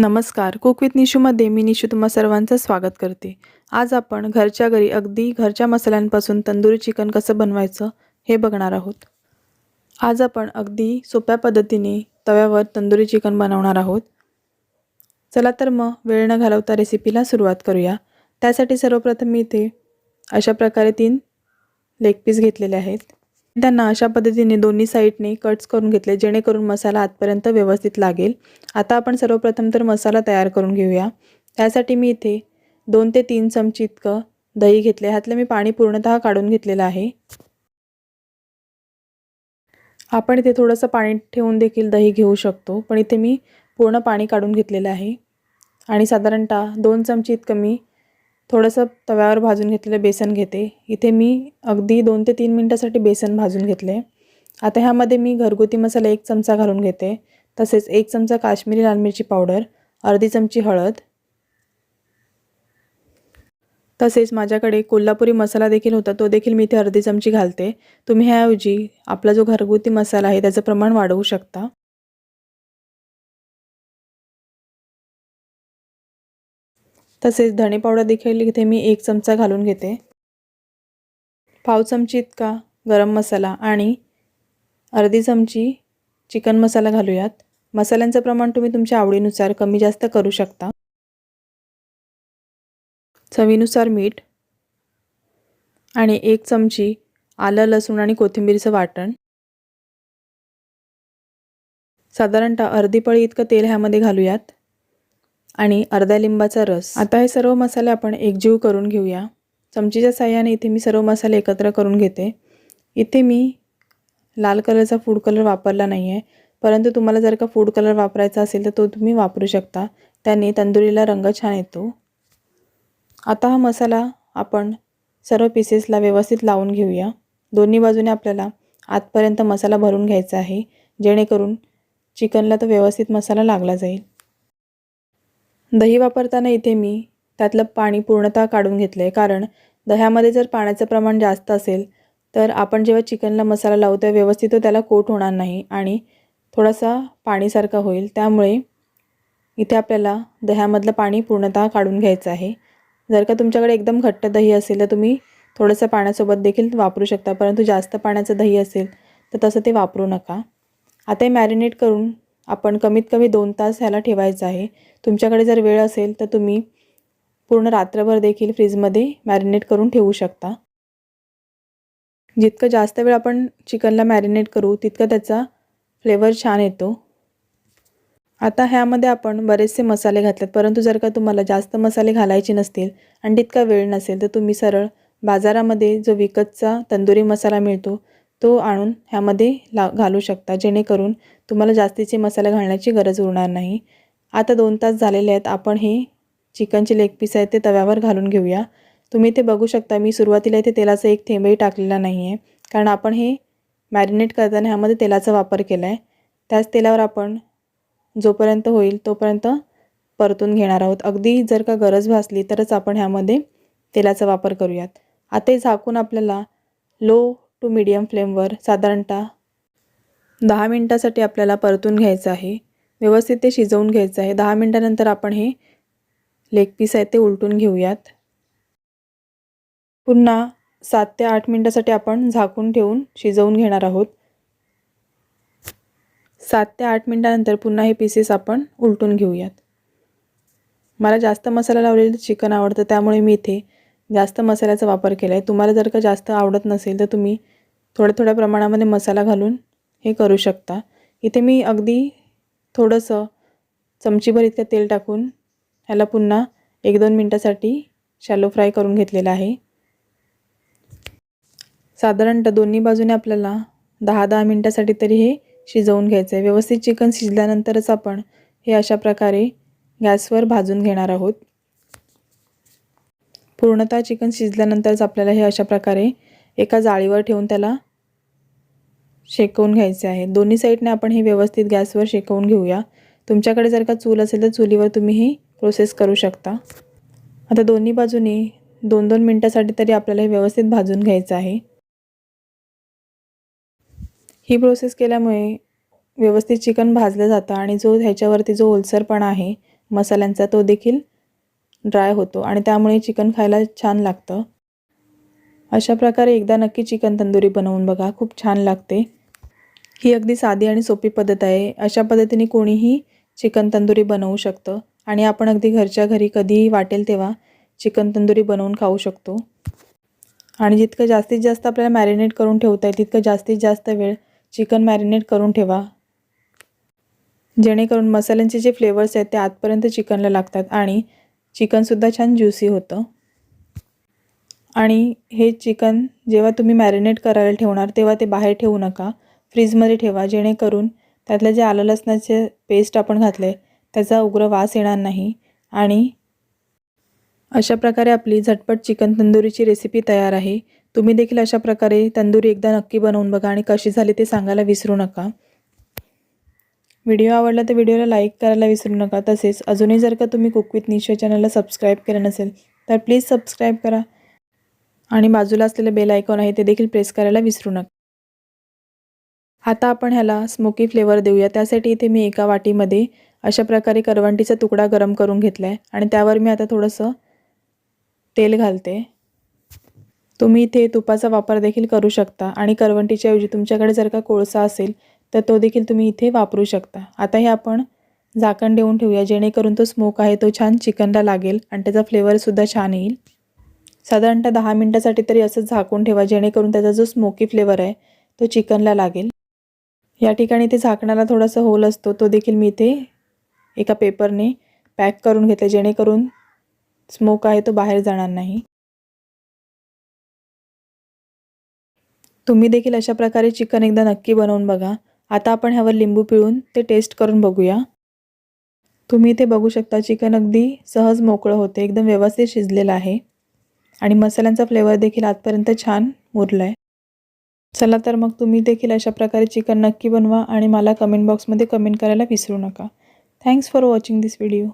नमस्कार. Cook with निशूमध्ये मी निशू तुम्हा सर्वांचं स्वागत करते. आज आपण घरच्या घरी अगदी घरच्या मसाल्यांपासून तंदुरी चिकन कसं बनवायचं हे बघणार आहोत. आज आपण अगदी सोप्या पद्धतीने तव्यावर तंदुरी चिकन बनवणार आहोत. चला तर मग वेळ न घालवता रेसिपीला सुरुवात करूया. त्यासाठी सर्वप्रथम मी इथे अशा प्रकारे तीन लेग पीस घेतलेले आहेत. त्यांना अशा पद्धतीने दोन्ही साईडने कट्स करून घेतले जेणेकरून मसाला आतपर्यंत व्यवस्थित लागेल. आता आपण सर्वप्रथम तर मसाला तयार करून घेऊया. त्यासाठी मी इथे दोन ते तीन चमची इतकं दही घेतले. ह्यातलं मी पाणी पूर्णतः काढून घेतलेलं आहे. आपण इथे थोडंसं पाणी ठेवून देखील दही घेऊ शकतो पण इथे मी पूर्ण पाणी काढून घेतलेलं आहे. आणि साधारणतः दोन चमची इतकं मी थोडंसं तव्यावर भाजून घेतलेलं बेसन घेते. इथे मी अगदी दोन ते तीन मिनटासाठी बेसन भाजून घेतले आता ह्यामध्ये मी घरगुती मसाला एक चमचा घालून घेते. तसेच एक चमचा काश्मीरी लाल मिरची पावडर अर्धी चमची हळद. तसेच माझ्याकडे कोल्हापुरी मसाला देखील होता तो देखील मी इथे अर्धी चमची घालते. तुम्ही ह्याऐवजी आपला जो घरगुती मसाला आहे त्याचं प्रमाण वाढवू शकता. तसेच धणे पावडर देखील इथे मी एक चमचा घालून घेते. पाव चमची इतका गरम मसाला आणि अर्धी चमची चिकन मसाला घालूयात. मसाल्यांचं प्रमाण तुम्ही तुमच्या आवडीनुसार कमी जास्त करू शकता. चवीनुसार मीठ आणि एक चमची आलं लसूण आणि कोथिंबीरचं वाटण. साधारणतः अर्धी पळी इतकं तेल ह्यामध्ये घालूयात. आणि अर्धा लिंबाचा रस. आता हे सर्व मसाले आपण एकजीव करून घेऊया. चमचीच्या साह्याने इथे मी सर्व मसाले एकत्र करून घेते. इथे मी लाल कलरचा फूड कलर वापरला नाही आहे परंतु तुम्हाला जर का फूड कलर वापरायचा असेल तर तो तुम्ही वापरू शकता. त्याने तंदुरीला रंग छान येतो. आता हा मसाला आपण सर्व पीसेसला व्यवस्थित लावून घेऊया. दोन्ही बाजूने आपल्याला आतपर्यंत मसाला भरून घ्यायचा आहे. जेणेकरून चिकनला तो व्यवस्थित मसाला लागला जाईल. दही वापरताना इथे मी त्यातलं पाणी पूर्णतः काढून घेतलं आहे कारण दह्यामध्ये जर पाण्याचं प्रमाण जास्त असेल तर आपण जेव्हा चिकनला मसाला लावू तेव्हा व्यवस्थित तो त्याला कोट होणार नाही आणि थोडासा पाणीसारखा होईल. त्यामुळे इथे आपल्याला दह्यामधलं पाणी पूर्णतः काढून घ्यायचं आहे. जर का तुमच्याकडे एकदम घट्ट दही असेल तर तुम्ही थोडंसं पाण्यासोबत देखील वापरू शकता. परंतु जास्त पाण्याचं दही असेल तर तसं ते वापरू नका. आता हे मॅरिनेट करून आपण कमीत कमी दोन तास ह्याला ठेवायचं आहे. तुमच्याकडे जर वेळ असेल तर तुम्ही पूर्ण रात्रभर देखील फ्रीजमध्ये मॅरिनेट करून ठेवू शकता. जितकं जास्त वेळ आपण चिकनला मॅरिनेट करू तितकं त्याचा फ्लेवर छान येतो. आता ह्यामध्ये आपण बरेचसे मसाले घातलेत. परंतु जर का तुम्हाला जास्त मसाले घालायचे नसतील आणि तितका वेळ नसेल तर तुम्ही सरळ बाजारामध्ये जो विकतचा तंदुरी मसाला मिळतो तो आणून ह्यामध्ये ला घालू शकता. जेणेकरून तुम्हाला जास्तीचे मसाले घालण्याची गरज उरणार नाही. आता दोन तास झालेले आहेत. आपण हे चिकनचे लेग पीस आहेत ते तव्यावर घालून घेऊया. तुम्ही ते बघू शकता मी सुरुवातीला इथे तेलाचा एक थेंबही टाकलेला नाही आहे कारण आपण हे मॅरिनेट करताना ह्यामध्ये तेलाचा वापर केला आहे त्याच तेलावर आपण जोपर्यंत होईल तोपर्यंत परतून घेणार आहोत. अगदी जर का गरज भासली तरच आपण ह्यामध्ये तेलाचा वापर करूयात. आता हे झाकून आपल्याला लो टू मीडियम फ्लेमवर साधारणतः दहा मिनटासाठी आपल्याला परतून घ्यायचं आहे. व्यवस्थित ते शिजवून घ्यायचं आहे. दहा मिनटानंतर आपण हे लेग पीस आहे ते उलटून घेऊयात. पुन्हा सात ते आठ मिनटासाठी आपण झाकून ठेवून शिजवून घेणार आहोत. सात ते आठ मिनटानंतर पुन्हा हे पीसेस आपण उलटून घेऊयात. मला जास्त मसाला लावलेलं चिकन आवडतं त्यामुळे मी इथे जास्त मसाल्याचा वापर केला आहे तुम्हाला जर का जास्त आवडत नसेल तर तुम्ही थोड्या थोड्या प्रमाणामध्ये मसाला घालून हे करू शकता. इथे मी अगदी थोडंसं चमचीभर इतकं तेल टाकून ह्याला पुन्हा एक दोन मिनटासाठी शॅलो फ्राय करून घेतलेला आहे. साधारणतः दोन्ही बाजूने आपल्याला दहा दहा मिनटासाठी तरी हे शिजवून घ्यायचं आहे व्यवस्थित चिकन शिजल्यानंतरच आपण हे अशा प्रकारे गॅसवर भाजून घेणार आहोत. पूर्णतः चिकन शिजल्यानंतरच आपल्याला हे अशा प्रकारे एका जाळीवर ठेवून त्याला शेकवून घ्यायचे आहे. दोन्ही साईडने आपण हे व्यवस्थित गॅसवर शेकवून घेऊया. तुमच्याकडे जर का चूल असेल तर चुलीवर तुम्ही ही प्रोसेस करू शकता. आता दोन्ही बाजूनी दोन दोन मिनटासाठी तरी आपल्याला हे व्यवस्थित भाजून घ्यायचं आहे. ही प्रोसेस केल्यामुळे व्यवस्थित चिकन भाजलं जातं आणि जो ह्याच्यावरती जो ओलसरपणा आहे मसाल्यांचा तो देखील ड्राय होतो आणि त्यामुळे चिकन खायला छान लागतं. अशा प्रकारे एकदा नक्की चिकन तंदुरी बनवून बघा खूप छान लागते. ही अगदी साधी आणि सोपी पद्धत आहे. अशा पद्धतीने कोणीही चिकन तंदुरी बनवू शकतं आणि आपण अगदी घरच्या घरी कधीही वाटेल तेव्हा चिकन तंदुरी बनवून खाऊ शकतो. आणि जितकं जास्तीत जास्त आपल्याला मॅरिनेट करून ठेवता येईल तितकं जास्तीत जास्त वेळ चिकन मॅरिनेट करून ठेवा. जेणेकरून मसाल्यांचे जे फ्लेवर्स आहेत ते आतपर्यंत चिकनला लागतात आणि चिकनसुद्धा छान ज्युसी होतं. आणि हे चिकन जेव्हा तुम्ही मॅरिनेट करायला ठेवणार तेव्हा ते बाहेर ठेवू नका. फ्रीजमध्ये ठेवा जेणेकरून त्यातलं जे आलं लसणाचे पेस्ट आपण घातले त्याचा उग्र वास येणार नाही. आणि अशा प्रकारे आपली झटपट चिकन तंदुरीची रेसिपी तयार आहे. तुम्ही देखील अशा प्रकारे तंदुरी एकदा नक्की बनवून बघा आणि कशी झाली ते सांगायला विसरू नका. व्हिडिओ आवडला तर व्हिडिओला लाईक करायला विसरू नका. तसेच अजूनही जर का तुम्ही कुक विथ निशो चॅनलला सबस्क्राईब केलं नसेल तर प्लीज सबस्क्राईब करा. आणि बाजूला असलेलं बेल आयकॉन आहे ते देखील प्रेस करायला विसरू नका. आता आपण ह्याला स्मोकी फ्लेवर देऊया. त्यासाठी इथे मी एका वाटीमध्ये अशा प्रकारे करवंटीचा तुकडा गरम करून घेतला आहे आणि त्यावर मी आता थोडंसं तेल घालते. तुम्ही इथे तुपाचा वापर देखील करू शकता. आणि करवंटीच्या ऐवजी तुमच्याकडे जर का कोळसा असेल तर तो देखील तुम्ही इथे वापरू शकता. आता हे आपण झाकण देऊन ठेवूया जेणेकरून तो स्मोक आहे तो छान चिकनला लागेल आणि त्याचा फ्लेवरसुद्धा छान येईल. साधारणतः दहा मिनटासाठी तरी असंच झाकून ठेवा जेणेकरून त्याचा जो स्मोकी फ्लेवर आहे तो चिकनला लागेल. या ठिकाणी ते झाकणाला थोडासा होल असतो तो देखील मी इथे एका पेपरने पॅक करून घेतले जेणेकरून स्मोक आहे तो बाहेर जाणार नाही. तुम्ही देखील अशा प्रकारे चिकन एकदा नक्की बनवून बघा. आता आपण ह्यावर लिंबू पिळून ते टेस्ट करून बघूया. तुम्ही इथे बघू शकता चिकन अगदी सहज मोकळं होते एकदम व्यवस्थित शिजलेलं आहे. आणि मसाल्यांचा फ्लेवर देखील आजपर्यंत छान मुरला आहे चला तर मग तुम्ही देखील अशा प्रकारे चिकन नक्की बनवा आणि मला कमेंट बॉक्समध्ये कमेंट करायला विसरू नका. Thanks for watching this video